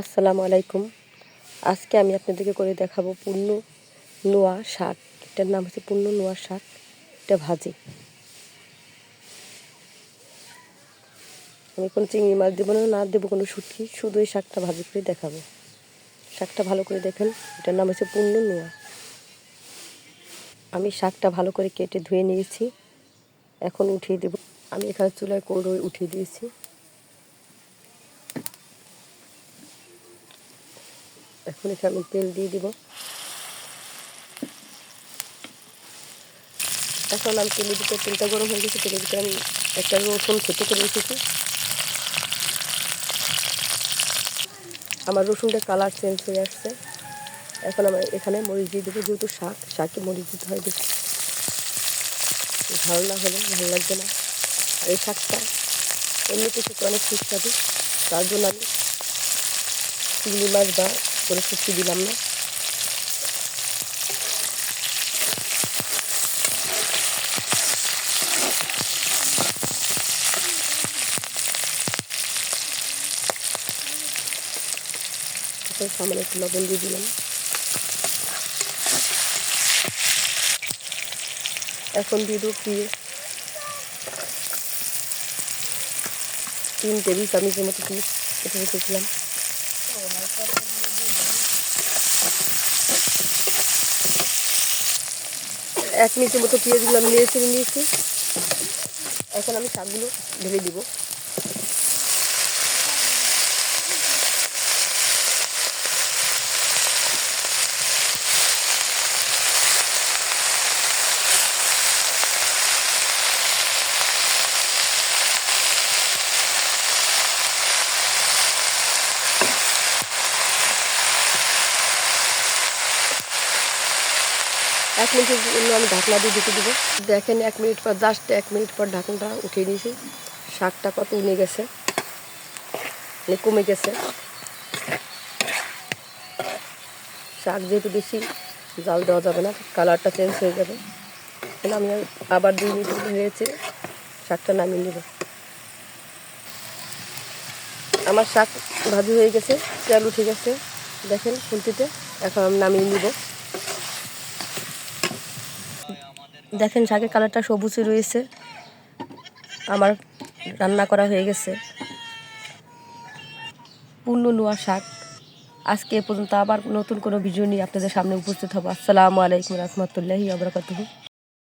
আসসালামু আলাইকুম। আজকে আমি আপনাদেরকে করে দেখাবো পূর্ণ নোয়া শাক। এটার নাম হচ্ছে পূর্ণ নোয়া শাক। এটা ভাজি। আমি কোনো চিংড়ি মাছ দেবো না না দেবো কোনো শুটকি। শুধু এই শাকটা ভাজি করে দেখাবো। শাকটা ভালো করে দেখেন, এটার নাম হচ্ছে পূর্ণ নোয়া। আমি শাকটা ভালো করে কেটে ধুয়ে নিয়েছি। এখন উঠিয়ে দেব। আমি এখানে চুলায় কৌড়ো উঠিয়ে দিয়েছি। এখন এখানে আমি তেল দিয়ে দিব। এখন আমি তেলের ভিতরে তেলটা গরম হয়ে গেছে, তেলের ভিতরে আমি একটা রসুন ছোটো করে রেখেছি। আমার রসুনটা কালার চেঞ্জ হয়ে আসছে। এখন আমার এখানে মরিচ দিয়ে দেবো, যেহেতু শাক, শাকে মরিচ দিতে হয় বেশি। ভালো না হলে ভালো লাগবে না। আর এই শাকটা এমনিতে কিছু অনেক সুস্বাদু, তার জন্য আমি চিংড়ি মাছ বা কোনো শুক্তি দিলাম না। সামনে একটু লবণ দিয়ে দিলাম। এখন দিয়ে দেবো পিঁড়ে তিন টেবিল চামচের মতো পিস কেটে রেখেছিলাম এক মিনিটের মতো পেঁয়াজগুলো আমি নেড়ে চেড়ে নিয়েছি। এখন আমি শাকগুলো ঢেলে দিব। এক মিনিটের জন্য আমি ঢাকনা দিয়ে ঢেকে দেবো। দেখেন এক মিনিট পর জাস্ট এক মিনিট পর ঢাকনাটা উঠিয়ে দিয়েছি শাকটা কত উনে গেছে? মানে কমে গেছে। শাক যেহেতু বেশি, জাল দেওয়া যাবে না, কালারটা চেঞ্জ হয়ে যাবে। তাহলে আমি আবার দুই মিনিট ভেঙেছে শাকটা নামিয়ে নেব। আমার শাক ভাজি হয়ে গেছে, তেল উঠে গেছে। দেখেন খুন্তিতে, এখন আমি নামিয়ে নিব। দেখেন শাকের কালারটা সবুজই রয়েছে। আমার রান্না করা হয়ে গেছে। পূর্ণ নোয়া শাক। আজকে এ পর্যন্ত আবার নতুন কোনো ভিডিও নিয়ে আপনাদের সামনে উপস্থিত হব। আসসালামু আলাইকুম রহমতুল্লাহি আবরকাতুহু